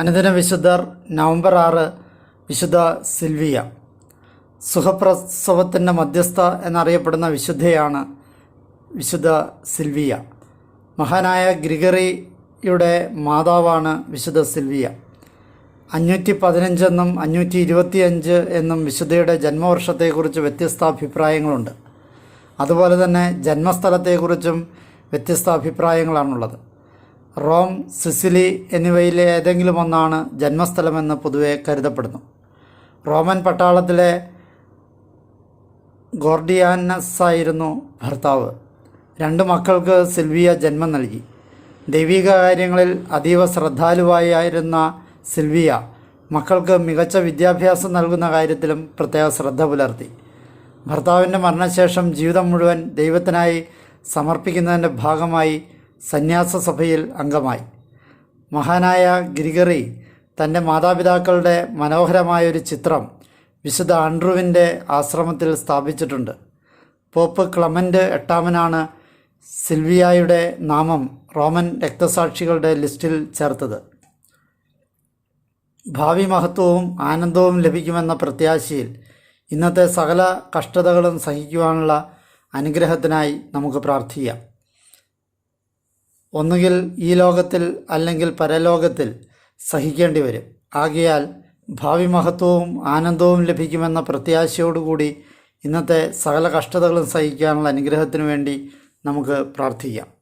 അനുദിന വിശുദ്ധർ നവംബർ ആറ് വിശുദ്ധ സിൽവിയ. സുഖപ്രസവത്തിന്റെ മധ്യസ്ഥ എന്നറിയപ്പെടുന്ന വിശുദ്ധയാണ് വിശുദ്ധ സിൽവിയ. മഹാനായ ഗ്രിഗറിയുടെ മാതാവാണ് വിശുദ്ധ സിൽവിയ. അഞ്ഞൂറ്റി പതിനഞ്ചെന്നും അഞ്ഞൂറ്റി ഇരുപത്തിയഞ്ച് എന്നും വിശുദ്ധയുടെ ജന്മവർഷത്തെക്കുറിച്ച് വ്യത്യസ്ത അഭിപ്രായങ്ങളുണ്ട്. അതുപോലെ തന്നെ ജന്മസ്ഥലത്തെക്കുറിച്ചും വ്യത്യസ്ത അഭിപ്രായങ്ങളാണുള്ളത്. റോം സിസിലി എന്നിവയിലെ ഏതെങ്കിലും ഒന്നാണ് ജന്മസ്ഥലമെന്ന് പൊതുവെ കരുതപ്പെടുന്നു. റോമൻ പട്ടാളത്തിലെ ഗോർഡിയാനസ് ആയിരുന്നു ഭർത്താവ്. രണ്ട് മക്കൾക്ക് സിൽവിയ ജന്മം നൽകി. ദൈവിക കാര്യങ്ങളിൽ അതീവ ശ്രദ്ധാലുവായിരുന്ന സിൽവിയ മക്കൾക്ക് മികച്ച വിദ്യാഭ്യാസം നൽകുന്ന കാര്യത്തിലും പ്രത്യേക ശ്രദ്ധ പുലർത്തി. ഭർത്താവിന്റെ മരണശേഷം ജീവിതം മുഴുവൻ ദൈവത്തിനായി സമർപ്പിക്കുന്നതിന്റെ ഭാഗമായി സന്യാസ സഭയിൽ അംഗമായി. മഹാനായ ഗ്രിഗറി തന്റെ മാതാപിതാക്കളുടെ മനോഹരമായൊരു ചിത്രം വിശുദ്ധ ആൻഡ്രുവിന്റെ ആശ്രമത്തിൽ സ്ഥാപിച്ചിട്ടുണ്ട്. പോപ്പ് ക്ലമന്റ് എട്ടാമനാണ് സിൽവിയായുടെ നാമം റോമൻ രക്തസാക്ഷികളുടെ ലിസ്റ്റിൽ ചേർത്തത്. ഭാവി മഹത്വവും ആനന്ദവും ലഭിക്കുമെന്ന പ്രത്യാശയിൽ ഇന്നത്തെ സകല കഷ്ടതകളും സഹിക്കുവാനുള്ള അനുഗ്രഹത്തിനായി നമുക്ക് പ്രാർത്ഥിക്കാം. ഒന്നുകിൽ ഈ ലോകത്തിൽ അല്ലെങ്കിൽ പരലോകത്തിൽ സഹിക്കേണ്ടി വരും. ആകയാൽ ഭാവി മഹത്വവും ആനന്ദവും ലഭിക്കുമെന്ന പ്രത്യാശയോടുകൂടി ഇന്നത്തെ സകല കഷ്ടതകളും സഹിക്കാനുള്ള അനുഗ്രഹത്തിനു വേണ്ടി നമുക്ക് പ്രാർത്ഥിക്കാം.